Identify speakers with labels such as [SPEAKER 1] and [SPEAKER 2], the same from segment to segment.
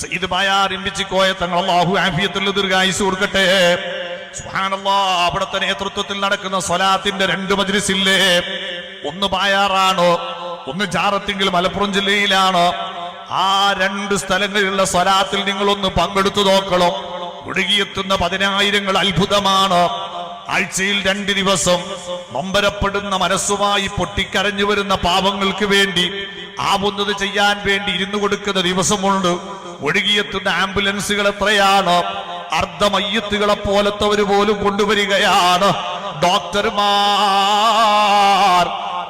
[SPEAKER 1] സയ്യിദ് ബായാറിമ്പിച്ച് കോയ തങ്ങൾ അള്ളാഹു ആഫിയത്തുള്ള ദീർഘായുസ് കൊടുക്കട്ടെ. സുബ്ഹാനല്ലാ അവിടുത്തെ നേതൃത്വത്തിൽ നടക്കുന്ന സ്വലാത്തിന്റെ രണ്ട് മജ്ലിസില്ലേ? ഒന്ന് ബായാറാണ് ഒന്ന് ചാറത്തിങ്കിൽ മലപ്പുറം ജില്ലയിലാണോ? ആ രണ്ട് സ്ഥലങ്ങളിലുള്ള സ്വലാത്തിൽ നിങ്ങളൊന്ന് പങ്കെടുത്തു നോക്കണം. ഒഴുകിയെത്തുന്ന പതിനായിരങ്ങൾ അത്ഭുതമാണ്? ആഴ്ചയിൽ രണ്ട് ദിവസം നൊമ്പരപ്പെടുന്ന മനസ്സുമായി പൊട്ടിക്കരഞ്ഞു വരുന്ന പാപങ്ങൾക്ക് വേണ്ടി ആവുന്നത് ചെയ്യാൻ വേണ്ടി ഇരുന്നു കൊടുക്കുന്ന ദിവസമുണ്ട്. ഒഴുകിയെത്തുന്ന ആംബുലൻസുകൾ എത്രയാണ് അർദ്ധമയ്യത്തുകളെ പോലത്തവര് പോലും കൊണ്ടുവരികയാണ്. ഡോക്ടർമാർ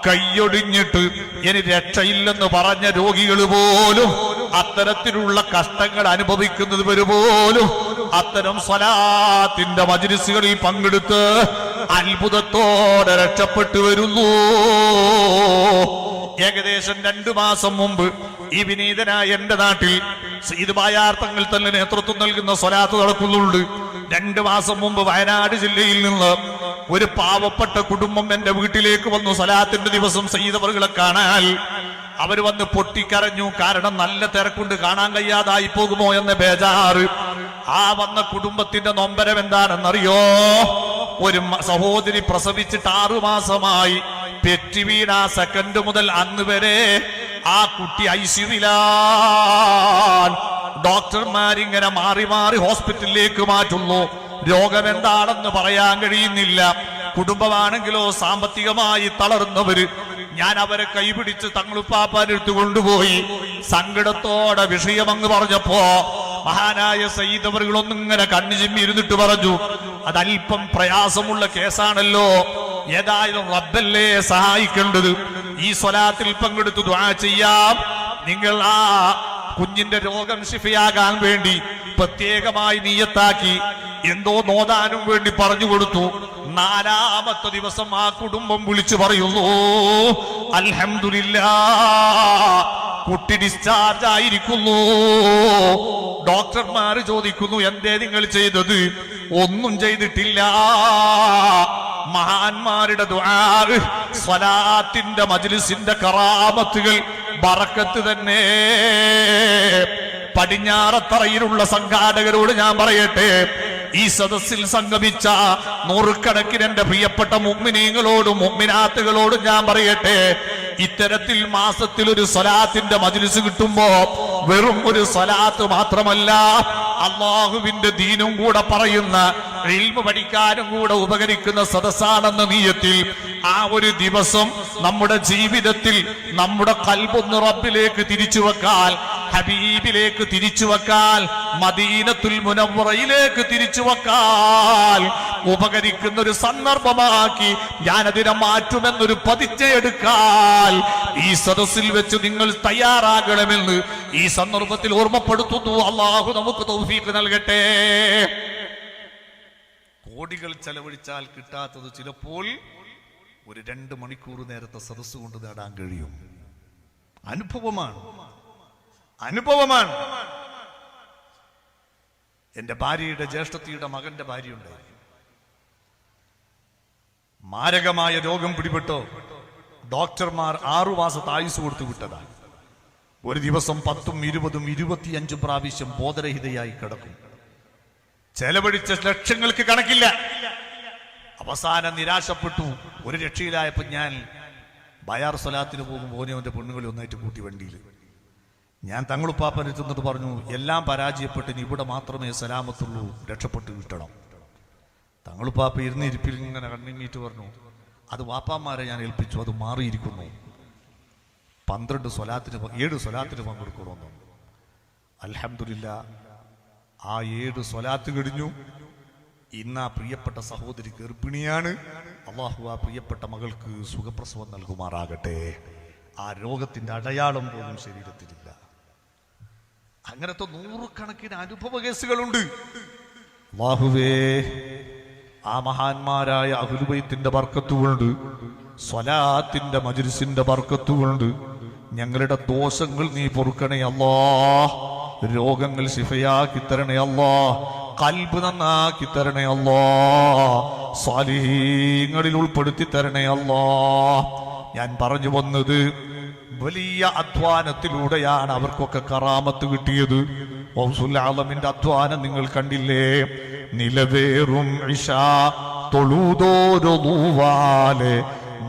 [SPEAKER 1] കൈയൊടിഞ്ഞിട്ട് ഇനി രക്ഷയില്ലെന്ന് പറഞ്ഞ രോഗികൾ പോലും അത്തരത്തിലുള്ള കഷ്ടങ്ങൾ അനുഭവിക്കുന്നത് പോലും അത്തരം സ്വലാത്തിന്റെ മജിലിസുകളിൽ പങ്കെടുത്ത് അത്ഭുതത്തോടെ രക്ഷപ്പെട്ടു വരുന്നു. ഏകദേശം രണ്ടു മാസം മുമ്പ് ഈ വിനീതനായ എന്റെ നാട്ടിൽ സീത് ബായാർത്ഥങ്ങൾ തന്നെ നേതൃത്വം നൽകുന്ന സ്വലാത്ത് നടക്കുന്നുണ്ട്. രണ്ടു മാസം മുമ്പ് വയനാട് ജില്ലയിൽ നിന്ന് ഒരു പാവപ്പെട്ട കുടുംബം എന്റെ വീട്ടിലേക്ക് വന്നു സ്വലാത്തിന്റെ ദിവസം സയ്യിദവറുകളെ കാണാൻ. അവർ വന്ന് പൊട്ടിക്കരഞ്ഞു. കാരണം നല്ല തിരക്കുണ്ട്. കാണാൻ കഴിയാതായി പോകുമോ എന്ന ബേജാറ്. ആ വന്ന കുടുംബത്തിന്റെ നൊമ്പരം എന്താണെന്നറിയോ? ഒരു സഹോദരി പ്രസവിച്ചിട്ട് ആറു മാസമായി. പെറ്റി വീണ സെക്കൻഡ് മുതൽ അന്ന് വരെ ആ കുട്ടി ഐസിയുവിലാണ് ഡോക്ടർമാരിങ്ങനെ മാറി മാറി ഹോസ്പിറ്റലിലേക്ക് മാറ്റുന്നു. രോഗം എന്താണെന്ന് പറയാൻ കഴിയുന്നില്ല. കുടുംബമാണെങ്കിലോ സാമ്പത്തികമായി തളർന്നവര്. ഞാൻ അവരെ കൈപിടിച്ച് തങ്ങളുപ്പാപ്പാനെടുത്ത് കൊണ്ടുപോയി. സങ്കടത്തോടെ വിഷയമങ്ങ് പറഞ്ഞപ്പോ മഹാനായ സയ്യിദവറുകളൊന്നും ഇങ്ങനെ കണ്ണു ചിമ്മി ഇരുന്നിട്ട് പറഞ്ഞു. അതല്പം പ്രയാസമുള്ള കേസാണല്ലോ. ഏതായാലും റബ്ബല്ലേ സഹായിക്കേണ്ടത്. ഈ സ്വലാത്തിൽ പങ്കെടുത്ത് ദ്വാ ചെയ്യാം. നിങ്ങൾ ആ കുഞ്ഞിന്റെ രോഗം ശിഫയാകാൻ വേണ്ടി പ്രത്യേകമായി നീയത്താക്കി എന്തോ നോദാനും വേണ്ടി പറഞ്ഞു കൊടുത്തു. നാലാമത്തെ ദിവസം ആ കുടുംബം വിളിച്ചു പറയുന്നു അൽഹംദുലില്ലാ കുട്ടി ഡിസ്ചാർജ് ആയിരിക്കുന്നു. ഡോക്ടർമാർ ചോദിക്കുന്നു എന്തേ നിങ്ങൾ ചെയ്തത്? ഒന്നും ചെയ്തിട്ടില്ല. മഹാന്മാരുടെ സ്വലാത്തിന്റെ മജ്ലിസിന്റെ കറാമത്തുകൾ ബറക്കത്ത് തന്നെ. പടിഞ്ഞാറത്തറയിലുള്ള സംഘാടകരോട് ഞാൻ പറയട്ടെ ഈ സദസ്സിൽ സംഗമിച്ച നൂറുകണക്കിന് എന്റെ പ്രിയപ്പെട്ട മുമ്മിനീങ്ങളോടും മുമ്മിനാത്തുകളോടും ഞാൻ പറയട്ടെ ഇത്തരത്തിൽ മാസത്തിൽ ഒരു സ്വലാത്തിന്റെ മജ്ലിസ് കിട്ടുമ്പോ വെറും ഒരു സ്വലാത്ത് മാത്രമല്ല അള്ളാഹുവിന്റെ ദീനും കൂടെ പറയുന്ന ഇൽമ പഠിക്കാനും കൂടെ ഉപകരിക്കുന്ന സദസ്സാണെന്ന നീയത്തിൽ ആ ഒരു ദിവസം നമ്മുടെ ജീവിതത്തിൽ നമ്മുടെ കൽബൊന്ന് റബ്ബിലേക്ക് തിരിച്ചു വെക്കാൻ ഹബീബിലേക്ക് തിരിച്ചു വെക്കാൻ മദീനത്തുൽ മുനവറയിലേക്ക് തിരിച്ചു വെക്കാൻ ഉപകരിക്കുന്ന ഒരു സന്ദർഭമാക്കി ഞാനതിനെ മാറ്റുമെന്നൊരു പതിച്ചയെടുക്കാൻ ഈ സദസ്സിൽ വെച്ച് നിങ്ങൾ തയ്യാറാകണമെന്ന് ഈ സന്ദർഭത്തിൽ ഓർമ്മപ്പെടുത്തുന്നു. അള്ളാഹു നമുക്ക് തൗഫീഖ് നൽകട്ടെ. കോടികൾ ചെലവഴിച്ചാൽ കിട്ടാത്തത് ചിലപ്പോൾ ഒരു രണ്ട് മണിക്കൂർ നേരത്തെ സദസ്സ് കൊണ്ട് നേടാൻ കഴിയും. അനുഭവമാണ്. അനുഭവമാണ്. എന്റെ ഭാര്യയുടെ ജ്യേഷ്ഠത്തിയുടെ മകന്റെ ഭാര്യയുണ്ട് മാരകമായ രോഗം പിടിപെട്ടോ? ഡോക്ടർമാർ ആറു മാസത്തെ ആയുസ് കൊടുത്തു വിട്ടതാണ്. ഒരു ദിവസം പത്തും ഇരുപതും ഇരുപത്തിയഞ്ചും പ്രാവശ്യം ബോധരഹിതയായി കിടക്കും. ചെലവഴിച്ച ലക്ഷങ്ങൾക്ക് കണക്കില്ല. അവസാനം നിരാശപ്പെട്ടു. ഒരു രക്ഷയിലായപ്പോ ഞാൻ ബയാർ സ്വലാത്തിന് പോകുമ്പോൾ ഓനവന്റെ പെണ്ണുകളെ ഒന്നായിട്ട് കൂട്ടി വണ്ടിയിൽ. ഞാൻ തങ്ങളുപ്പാപ്പനെ ചെന്നിട്ട് പറഞ്ഞു എല്ലാം പരാജയപ്പെട്ട് ഇനി ഇവിടെ മാത്രമേ സലാമത്തുള്ളൂ. രക്ഷപ്പെട്ട് കിട്ടണം. തങ്ങളുപ്പാപ്പ ഇരുന്ന് ഇരിപ്പിൽ ഇങ്ങനെ കണ്ണിമീറ്റ് പറഞ്ഞു. അത് വാപ്പാമാരെ ഞാൻ ഏൽപ്പിച്ചു അത് മാറിയിരിക്കുന്നു. പന്ത്രണ്ട് സ്വലാത്തിന് ഏഴ് സ്വലാത്തിന് പങ്കെടുക്കണമെന്ന്. അലഹമില്ല ആ ഏഴ് സ്വലാത്ത് കഴിഞ്ഞു. ഇന്ന് ആ പ്രിയപ്പെട്ട സഹോദരി ഗർഭിണിയാണ്. അള്ളാഹു ആ പ്രിയപ്പെട്ട മകൾക്ക് സുഖപ്രസവം നൽകുമാറാകട്ടെ. ആ രോഗത്തിന്റെ അടയാളം പോലും ശരീരത്തിലില്ല. അങ്ങനത്തെ നൂറുകണക്കിന് അനുഭവ കേസുകളുണ്ട്. അള്ളാഹുവേ ആ മഹാന്മാരായ അഹുലുബൈത്തിന്റെ വർക്കത്തുകൊണ്ട് സ്വലാത്തിന്റെ മജുരിസിന്റെ വർക്കത്തുകൊണ്ട് ഞങ്ങളുടെ ദോഷങ്ങൾ നീ പൊറുക്കണേ അല്ലാ. രോഗങ്ങൾ ശിഫയാക്കി തരണേ അല്ലാ. കൽബ് നന്നാക്കി തരണേ അല്ലാ. സ്വാലീങ്ങളിൽ ഉൾപ്പെടുത്തി തരണേ അല്ലാ. ഞാൻ പറഞ്ഞു വന്നത് വലിയ അധ്വാനത്തിലൂടെയാണ് അവർക്കൊക്കെ കറാമത്ത് കിട്ടിയത്. ഔസുല്ലാലമിന്റെ അധ്വാനം നിങ്ങൾ കണ്ടില്ലേ? നിലവേറും ഇഷ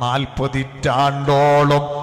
[SPEAKER 1] നാൽപ്പതിറ്റാണ്ടോളം